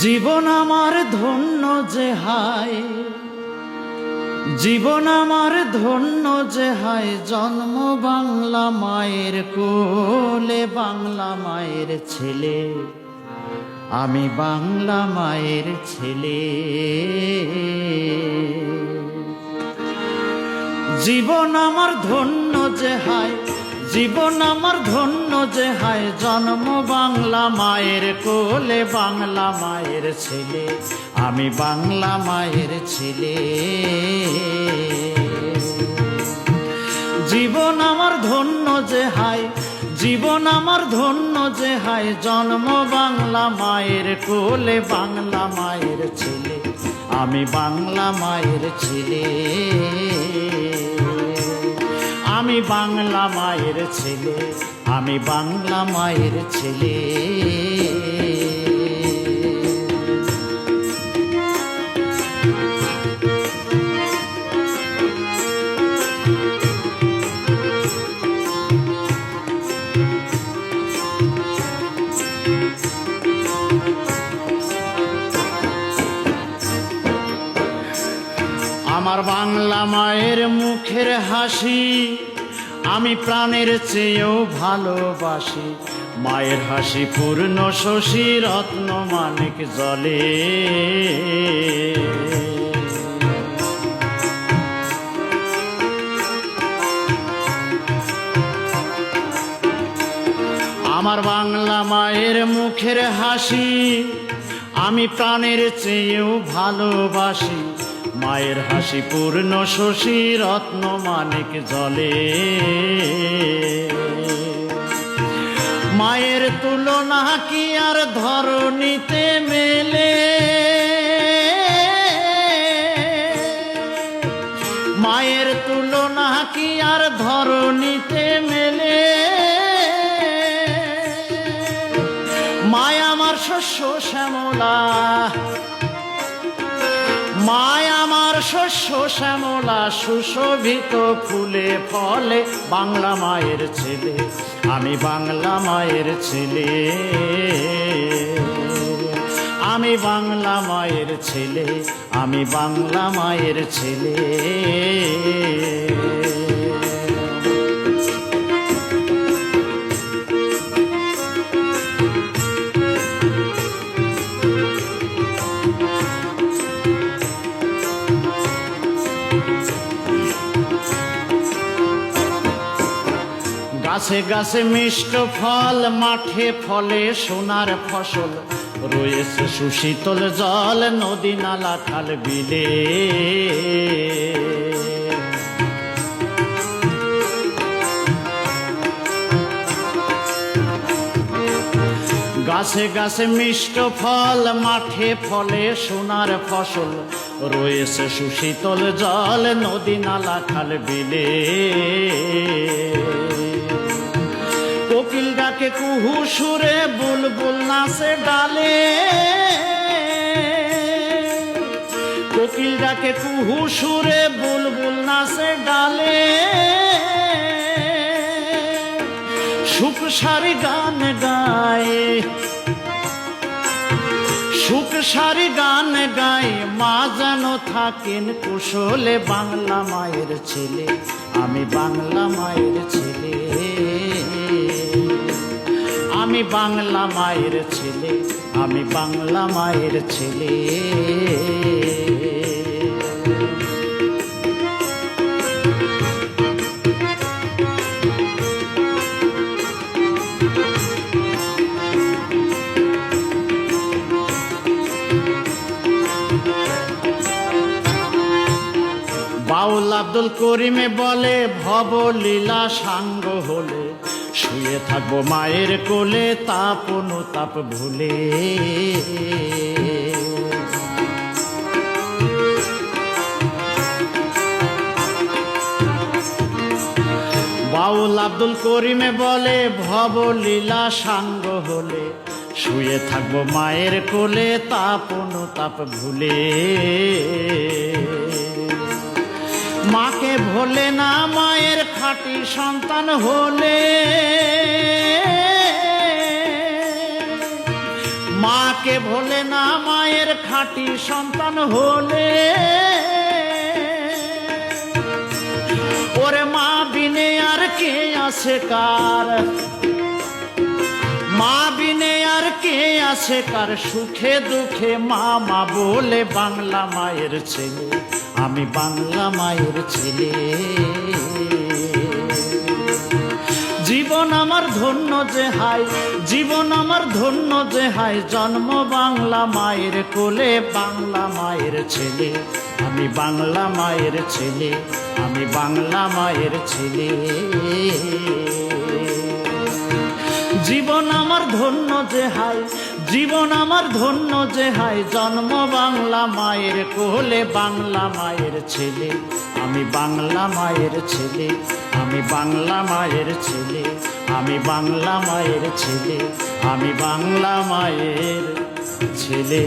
জীবন আমার ধন্য যে হায়। জীবন আমার ধন্য যে হায়, জন্ম বাংলা মায়ের কোলে, বাংলা মায়ের ছেলে। আমি বাংলা মায়ের ছেলে। জীবন আমার ধন্য যে হায় জীবন আমার ধন্য যে হায়, জন্ম বাংলা মায়ের কোলে, বাংলা মায়ের ছেলে। আমি বাংলা মায়ের ছেলে। জীবন আমার ধন্য যে হায়, জীবন আমার ধন্য যে হায়, জন্ম বাংলা মায়ের কোলে, বাংলা মায়ের ছেলে। আমি বাংলা মায়ের ছেলে। আমি বাংলা মায়ের ছেলে আমি বাংলা মায়ের ছেলে। আমার বাংলা মায়ের মুখের হাসি আমি প্রাণের চেয়েও ভালোবাসি। মায়ের হাসি পূর্ণ শশী রত্ন মানিক জলে। আমার বাংলা মায়ের মুখের হাসি আমি প্রাণের চেয়েও ভালোবাসি। মায়ের হাসি পূর্ণ শশী রত্ন মানিক জলে। মায়ের তুলনা কি আর ধরণীতে মেলে? মায়ের তুলনা কি আর ধরণীতে মেলে? মায় আমার শস্য শ্যামলা। আমার শস্য শ্যামলা সুশোভিত ফুলে ফলে বাংলা মায়ের ছেলে, আমি বাংলা মায়ের ছেলে। আমি বাংলা মায়ের ছেলে, আমি বাংলা মায়ের ছেলে। গাছে গাছে মিষ্ট ফল, মাঠে ফলে সোনার ফসল। রয়েছে সুশীতল জল, নদী নালা, খাল বিলে। গাছে গাছে মিষ্ট ফল, মাঠে ফলে সোনার ফসল। রয়েছে সুশীতল জল, নদী নালা, খাল বিলে। কুহু সুরে বুলবুল নাচে ডালে। কোকিল ডাকে কুহু সুরে বুলবুল নাচে ডালে। সুখ সারি গান গায়। সুখ সারি গান গায়ে, মা যেন থাকেন কুশলে বাংলা মায়ের ছেলে। আমি বাংলা মায়ের ছেলে। আমি বাংলা মায়ের ছেলে, আমি বাংলা মায়ের ছেলে। বাউল আব্দুল করিমে বলে ভব লীলা সাঙ্গ হলে শুয়ে থাকব মায়ের কোলে, তাপ অনুতাপ ভুলে। বাউল আব্দুল করিমে বলে ভব লীলা সাঙ্গ হলে। শুয়ে থাকব মায়ের কোলে, তাপ অনুতাপ ভুলে। মাকে ভোলে না মায়ের খাঁটি সন্তান হলে মাকে ভোলে না মায়ের খাঁটি সন্তান হলে। ওরে মা, বিনে আর কে আছে কার? মা, বিনে আর কে আছে কার? সুখে দুঃখে মা মা বলে বাংলা মায়ের ছেলে। আমি বাংলা মায়ের ছেলে। জীবন আমার ধন্য যে হাই জীবন আমার ধন্য যে হাই জন্ম বাংলা মায়ের কোলে, বাংলা মায়ের ছেলে। আমি বাংলা মায়ের ছেলে, আমি বাংলা মায়ের ছেলে। জীবন আমার ধন্য যে হাই জীবন আমার ধন্য যে হাই জন্ম বাংলা মায়ের কোলে, বাংলা মায়ের ছেলে। আমি বাংলা মায়ের ছেলে, আমি বাংলা মায়ের ছেলে, আমি বাংলা মায়ের ছেলে, আমি বাংলা মায়ের ছেলে।